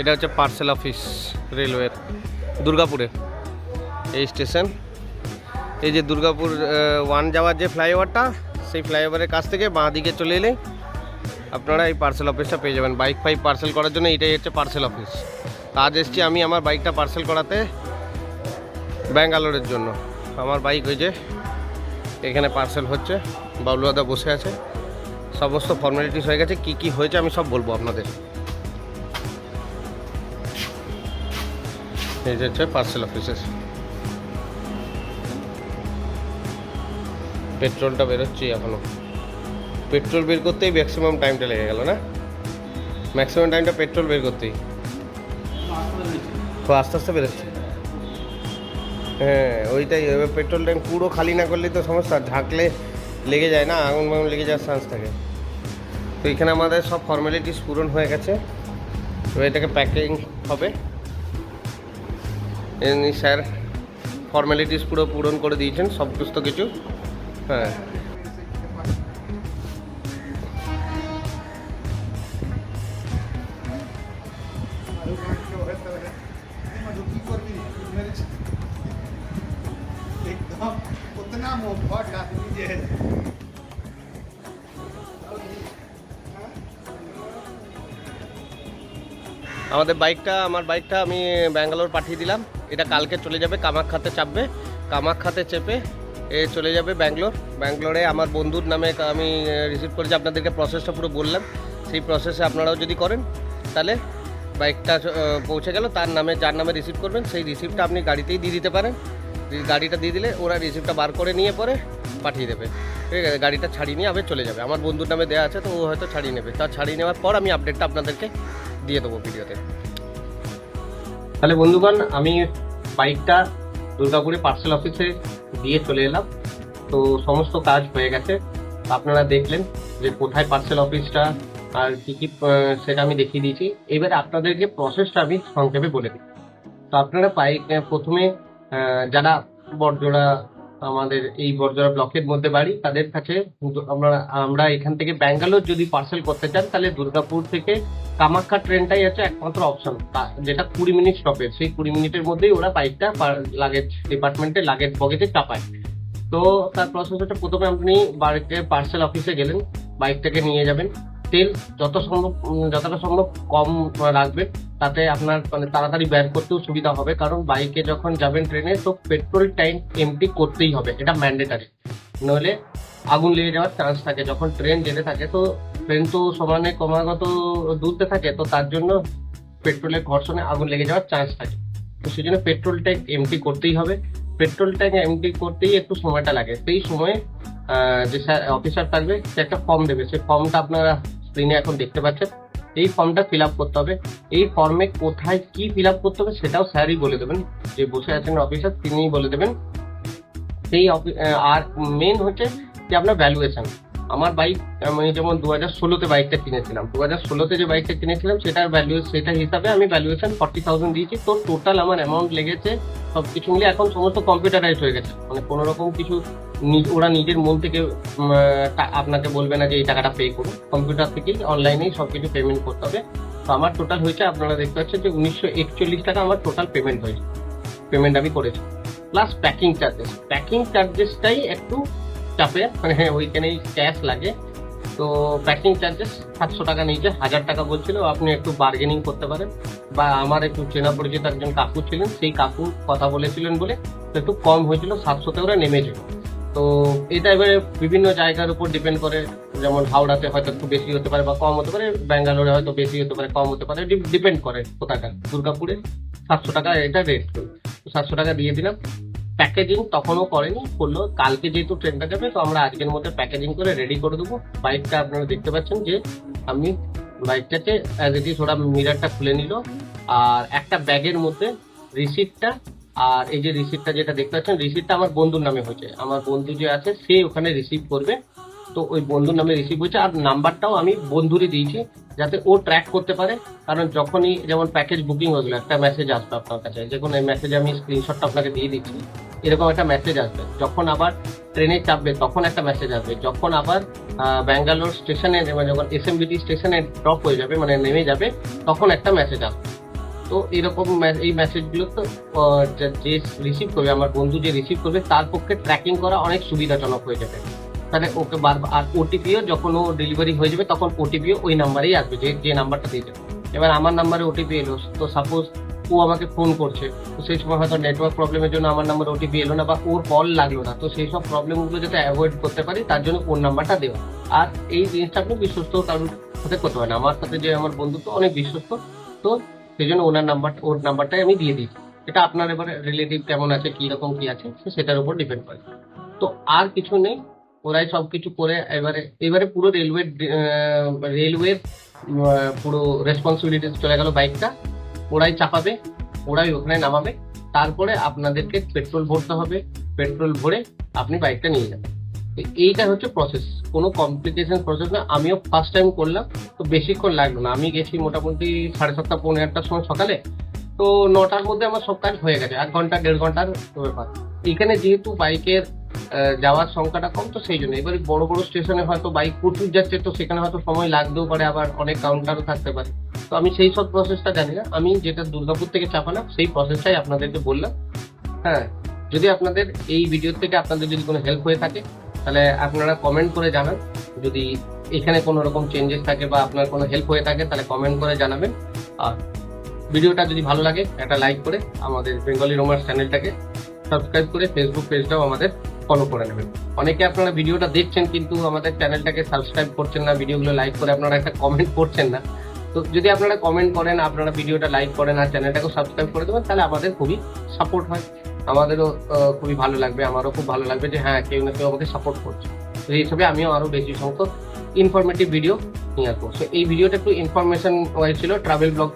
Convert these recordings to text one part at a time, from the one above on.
এটা হচ্ছে parcel office রেলওয়ের দুর্গাপুরে। এই স্টেশন এই যে দুর্গাপুর ওয়ান যাওয়ার যে ফ্লাইওভারটা সেই ফ্লাইওভারের কাছ থেকে বাঁ দিকে চলে এলে আপনারা এই পার্সেল অফিসটা পেয়ে যাবেন। বাইক ফাইক পার্সেল করার জন্য এটাই হচ্ছে পার্সেল অফিস আজ এসছি আমি আমার বাইকটা পার্সেল করাতে ব্যাঙ্গালোরের জন্য। আমার বাইক ওই যে এখানে পার্সেল হচ্ছে বাবলুদাদা বসে আছে। সমস্ত ফর্মালিটিস হয়ে গেছে, কি কি হয়েছে আমি সব বলব আপনাদের। এই যে হচ্ছে পার্সেল অফিসের পেট্রোলটা বেরোচ্ছি এখনও। পেট্রোল বের করতেই ম্যাক্সিমাম টাইমটা লেগে গেল, না? ম্যাক্সিমাম টাইমটা পেট্রোল বের করতেই। তো আস্তে আস্তে বেরোচ্ছে। হ্যাঁ ওইটাই, এবার পেট্রোল ট্যাঙ্ক পুরো খালি না করলেই তো সমস্যা। ঢাকলে লেগে যায় না, আগুন বাগুন লেগে যাওয়ার চান্স থাকে। তো এখানে আমাদের সব ফর্মালিটিস পূরণ হয়ে গেছে। এবার এটাকে প্যাকিং হবে। এমনি স্যার ফর্মালিটিস পুরো পূরণ করে দিয়েছেন সমস্ত কিছু। হ্যাঁ। আমাদের বাইকটা, আমার বাইকটা আমি ব্যাঙ্গালোর পাঠিয়ে দিলাম। এটা কালকে চলে যাবে, কামাখ্যাতে চাপবে। কামাখ্যাতে চেপে এ চলে যাবে ব্যাঙ্গালোর। ব্যাঙ্গালোরে আমার বন্ধুর নামে আমি রিসিভ করেছি। আপনাদেরকে প্রসেসটা পুরো বললাম। সেই প্রসেসে আপনারাও যদি করেন, তাহলে বাইকটা পৌঁছে গেল। তার নামে, যার নামে রিসিভ করবেন, সেই রিসিভটা আপনি গাড়িতেই দিয়ে দিতে পারেন। গাড়িটা দিয়ে দিলে ওরা রিসিভটা বার করে নিয়ে পরে পাঠিয়ে দেবে। ঠিক আছে, গাড়িটা ছাড়িয়ে নিয়ে আবার চলে যাবে। আমার বন্ধুর নামে দেওয়া আছে, তো ও হয়তো ছাড়িয়ে নেবে। তা ছাড়িয়ে নেওয়ার পর আমি আপডেটটা আপনাদেরকে দিয়ে দেবো ভিডিওতে। তাহলে বন্ধুগণ, আমি বাইকটা দুর্গাপুরে পার্সেল অফিসে দিয়ে চলে এলাম। তো সমস্ত কাজ হয়ে গেছে। আপনারা দেখলেন যে কোথায় পার্সেল অফিসটা আর কি কি সেটা আমি দেখিয়ে দিয়েছি। এবারে আপনাদেরকে প্রসেসটা আমি সংক্ষেপে বলে দিই। তো আপনারা বাইক প্রথমে যারা বড়জোড়া আমাদের এই বড়জোড়া ব্লকের মধ্যে বাড়ি, তাদের কাছে আমরা আমরা এখান থেকে ব্যাঙ্গালোর যদি পার্সেল করতে চান, তাহলে দুর্গাপুর থেকে কামাখ্যা ট্রেনটাই হচ্ছে একমাত্র অপশন যেটা কুড়ি মিনিট স্টপেজ সেই কুড়ি মিনিটের মধ্যেই ওরা বাইকটা লাগেজ ডিপার্টমেন্টে লাগেজ বগেজে চাপায়। তো তার প্রসেস হচ্ছে প্রথমে আপনি বাড়িতে পার্সেল অফিসে গেলেন বাইকটাকে নিয়ে যাবেন। তেল যত সম্ভব যতটা সম্ভব কম রাখবেন তাতে আপনার মানে তাড়াতাড়ি ব্যয় করতেও সুবিধা হবে। কারণ বাইকে যখন যাবেন ট্রেনে, তো পেট্রোল ট্যাঙ্ক এমটি করতেই হবে, এটা ম্যান্ডেটারি নইলে আগুন লেগে যাওয়ার চান্স থাকে। যখন ট্রেন যেতে থাকে, তো ট্রেন তো সমানে ক্রমাগত দূরতে থাকে, তো তার জন্য পেট্রোলের ঘর্ষণে আগুন লেগে যাওয়ার চান্স থাকে। তো সেই জন্য পেট্রোল ট্যাঙ্ক এমটি করতেই হবে। পেট্রোল ট্যাঙ্ক এমটি করতেই একটু সময়টা লাগে। সেই সময়ে যে অফিসার থাকবে, সে একটা ফর্ম দেবে। সেই ফর্মটা আপনারা স্ক্রিনে এখন দেখতে পাচ্ছেন, এই ফর্মটা ফিল আপ করতে হবে। এই ফর্মে কোথায় কি ফিল আপ করতে হবে সেটাও স্যারই বলে দেবেন। যে বসে আছেন অফিসার তিনিই বলে দেবেন। সেই আর মেন হচ্ছে যে আপনার ভ্যালুয়েশন আমার বাইক আমি যেমন দু হাজার ষোলোতে বাইকটা কিনেছিলাম দু হাজার ষোলোতে যে বাইকটা কিনেছিলাম, সেটার ভ্যালু সেটা হিসাবে আমি ভ্যালুয়েশন ফর্টি থাউজেন্ড দিয়েছি। তো টোটাল আমার অ্যামাউন্ট লেগেছে সব কিছু মিলে এখন সমস্ত কম্পিউটারাইজ হয়ে গেছে। মানে কোনো রকম কিছু ওরা নিজের মন থেকে আপনাকে বলবে না যে এই টাকাটা পে করুন। কম্পিউটার থেকেই অনলাইনেই সব কিছু পেমেন্ট করতে হবে। তো আমার টোটাল হয়েছে, আপনারা দেখতে পাচ্ছেন যে উনিশশো একচল্লিশ টাকা আমার টোটাল পেমেন্ট হয়েছে। পেমেন্ট আমি করেছি। প্লাস প্যাকিং চার্জেস প্যাকিং চার্জেসটাই একটু চাপে মানে হ্যাঁ ওইখানেই ক্যাশ লাগে। তো প্যাকিং চার্জেস সাতশো টাকা নিয়েছে, হাজার টাকা বলছিল। আপনি একটু বার্গেনিং করতে পারেন। বা আমার একটু চেনা পরিচিত একজন কাকু ছিলেন, সেই কাকু কথা বলেছিলেন বলে একটু কম হয়েছিল, সাতশোতে ওরা নেমেছিল তো এটা এবারে বিভিন্ন জায়গার উপর ডিপেন্ড করে, যেমন হাওড়াতে হয়তো একটু বেশি হতে পারে বা কম হতে পারে, ব্যাঙ্গালোরে হয়তো বেশি হতে পারে, কম হতে পারে ডিপেন্ড করে কোথাকার। দুর্গাপুরে সাতশো টাকা এটা রেট সাতশো টাকা দিয়ে দিলাম। প্যাকেজিং তখনও করেনি করল কালকে যেহেতু ট্রেনটা যাবে, তো আমরা আজকের মধ্যে প্যাকেজিং করে রেডি করে দেবো। বাইকটা আপনারা দেখতে পাচ্ছেন যে আমি বাইকটাকে অ্যাজ ইট ওরা মিরারটা খুলে নিল। আর একটা ব্যাগের মধ্যে রিসিপ্টটা আর এই যে রিসিপ্টটা যেটা দেখতে পাচ্ছেন রিসিপ্টটা আমার বন্ধুর নামে হয়েছে। আমার বন্ধু যে আছে, সে ওখানে রিসিভ করবে। তো ওই বন্ধুর নামে রিসিভ হয়েছে, আর নাম্বারটাও আমি বন্ধুরই দিয়েছি যাতে ও ট্র্যাক করতে পারে। কারণ যখনই যেমন প্যাকেজ বুকিং হয়ে গেলো একটা মেসেজ আসবে আপনার কাছে, যে কোনো মেসেজে আমি স্ক্রিনশটটা আপনাকে দিয়ে দিচ্ছি, এরকম একটা মেসেজ আসবে। যখন আবার ট্রেনে চাপবে, তখন একটা মেসেজ আসবে। যখন আবার ব্যাঙ্গালোর স্টেশনে যখন এসএমবিটি স্টেশনে ড্রপ হয়ে যাবে মানে নেমে যাবে, তখন একটা মেসেজ আসবে। তো এরকম এই মেসেজগুলো তো যে রিসিভ করবে, আমার বন্ধু যে রিসিভ করবে, তার পক্ষে ট্র্যাকিং করা অনেক সুবিধাজনক হয়ে যাবে। তাহলে ওকে বারবার আর ওটিপিও যখন ও ডেলিভারি হয়ে যাবে, তখন ওটিপিও ওই নাম্বারেই আসবে যে যে নাম্বারটা দিয়েছে এবার আমার নাম্বারে ওটিপি এলো, তো সাপোজ ও আমাকে ফোন করছে, তো সেই সময় হয়তো নেটওয়ার্ক প্রবলেমের জন্য আমার নাম্বার ওটিপি এলো না বা ওর কল লাগল না, তো সেই সব প্রবলেমগুলো যাতে অ্যাভয়েড করতে পারি, তার জন্য ওর নাম্বারটা দেওয়া। আর এই জিনিসটা আপনি বিশ্বস্ত কারোর সাথে করতে পারেন আমার সাথে যে আমার বন্ধু তো অনেক বিশ্বস্ত, তো সেই জন্য ওনার নাম্বার ওর নাম্বারটাই আমি দিয়ে দিই এটা আপনার এবারে রিলেটিভ কেমন আছে কি রকম কি আছে, সেটার উপর ডিপেন্ড করে। তো আর কিছু নেই। ওরাই সব কিছু করে এবারে এবারে পুরো রেলওয়ে রেলওয়ে পুরো রেসপন্সিবিলিটি চলে গেল বাইকটা ওরাই চাপাবে, ওরাই ওখানে নামাবে। তারপরে আপনাদেরকে পেট্রোল ভরতে হবে। পেট্রোল ভরে আপনি বাইকটা নিয়ে যাবেন। এইটা হচ্ছে প্রসেস কোনো কমপ্লিকেশন প্রসেস না। আমিও ফার্স্ট টাইম করলাম। তো বেশিক্ষণ লাগল না। আমি গেছি মোটামুটি সাড়ে সাতটা, পৌনে আটটার সময় সকালে। তো নটার মধ্যে আমার সব কাজ হয়ে গেছে। এক ঘণ্টা, দেড় ঘণ্টার ব্যাপার। এখানে যেহেতু বাইকের যাওয়ার সংখ্যাটা কম, তো সেই জন্য। এবারে বড় বড় স্টেশনে হয়তো বাইক প্রচুর যাচ্ছে, তো সেখানে হয়তো সময় লাগতেও পারে, আবার অনেক কাউন্টারও থাকতে পারে। তো আমি সেই সব প্রসেসটা জানি না। আমি যেটা দুর্গাপুর থেকে চাপালাম, সেই প্রসেসটাই আপনাদেরকে বললাম। হ্যাঁ যদি আপনাদের এই ভিডিও থেকে আপনাদের যদি কোনো হেল্প হয়ে থাকে, তাহলে আপনারা কমেন্ট করে জানান। যদি এখানে কোনো রকম চেঞ্জেস থাকে বা আপনার কোনো হেল্প হয়ে থাকে, তাহলে কমেন্ট করে জানাবেন। আর ভিডিওটা যদি ভালো লাগে, একটা লাইক করে আমাদের বেঙ্গলি রোমার চ্যানেলটাকে সাবস্ক্রাইব করে ফেসবুক পেজটাও আমাদের ফলো করে নেবেন। অনেকে আপনারা ভিডিওটা দেখছেন কিন্তু আমাদের চ্যানেলটাকে সাবস্ক্রাইব করছেন না ভিডিওগুলো লাইক করে আপনারা একটা কমেন্ট করছেন না। তো যদি আপনারা কমেন্ট করেন আপনারা ভিডিওটা লাইক করেন আর চ্যানেলটাকেও সাবস্ক্রাইব করে দেবেন তাহলে আমাদের খুবই সাপোর্ট হয়। আমাদেরও খুবই ভালো লাগবে আমারও খুব ভালো লাগবে যে হ্যাঁ কেউ না কেউ আমাকে সাপোর্ট করছে। তো এই হিসাবে আমিও আরও বেশি সংখ্যক ইনফরমেটিভ ভিডিও নিয়ে আসব। So, এই ভিডিওটা একটু ইনফরমেশন ছিল ট্রাভেল ব্লগ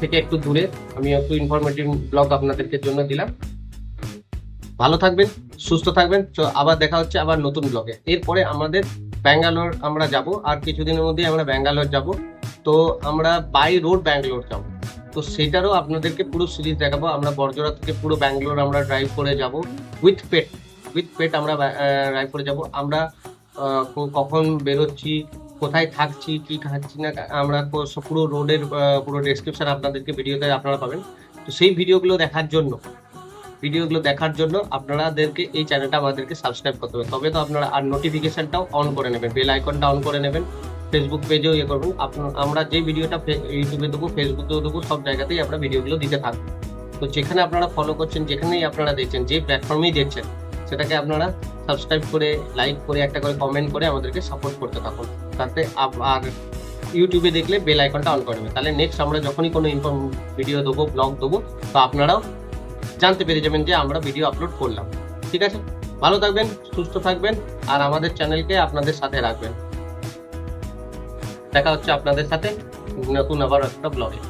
থেকে একটু দূরে। আমি একটু ইনফরমেটিভ ব্লগ আপনাদেরকে জন্য দিলাম। ভালো থাকবেন, সুস্থ থাকবেন। আবার দেখা হচ্ছে আবার নতুন ব্লগে এরপরে আমাদের ব্যাঙ্গালোর আমরা যাব, আর কিছুদিনের মধ্যেই আমরা ব্যাঙ্গালোর যাব। তো আমরা বাই রোড ব্যাঙ্গালোর যাব। তো সেটারও আপনাদেরকে পুরো সিরিজ দেখাবো। আমরা বর্জরা থেকে পুরো ব্যাঙ্গালোর আমরা ড্রাইভ করে যাব। উইথ পেট উইথ পেট আমরা ড্রাইভ করে যাব। আমরা কখন বেরোচ্ছি, কোথায় থাকছি, কি খাচ্ছি না, আমরা পুরো রোডের পুরো ডেসক্রিপশন আপনাদেরকে ভিডিওতে আপনারা পাবেন। তো সেই ভিডিওগুলো দেখার জন্য ভিডিওগুলো দেখার জন্য আপনাদেরকে এই চ্যানেলটা আমাদেরকে সাবস্ক্রাইব করতে হবে। তবে তো আপনারা আর নোটিফিকেশনটাও অন করে নেবেন বেল আইকনটা অন করে নেবেন ফেসবুক পেজেও ইয়ে করবেন। আমরা যে ভিডিওটা ইউটিউবে দেবো ফেসবুকেও দেবো, সব জায়গাতেই আমরা ভিডিওগুলো দিতে থাকব তো যেখানে আপনারা ফলো করছেন, যেখানেই আপনারা দেখছেন, যে প্ল্যাটফর্মেই দেখছেন, সেটাকে আপনারা সাবস্ক্রাইব করে লাইক করে, একটা করে কমেন্ট করে আমাদেরকে সাপোর্ট করতে থাকুন। তাতে আর ইউটিউবে দেখলে বেল আইকনটা অন করে নেবেন তাহলে নেক্সট আমরা যখনই কোনো ইনফর্ম ভিডিও দেবো ব্লগ দেবো, তো আপনারাও জানতে পেরে যাবেন যে আমরা ভিডিও আপলোড করলাম। ঠিক আছে? ভালো থাকবেন, সুস্থ থাকবেন, আর আমাদের চ্যানেলকে আপনাদের সাথে রাখবেন। দেখা হচ্ছে আপনাদের সাথে নতুন আবার একটা ব্লগে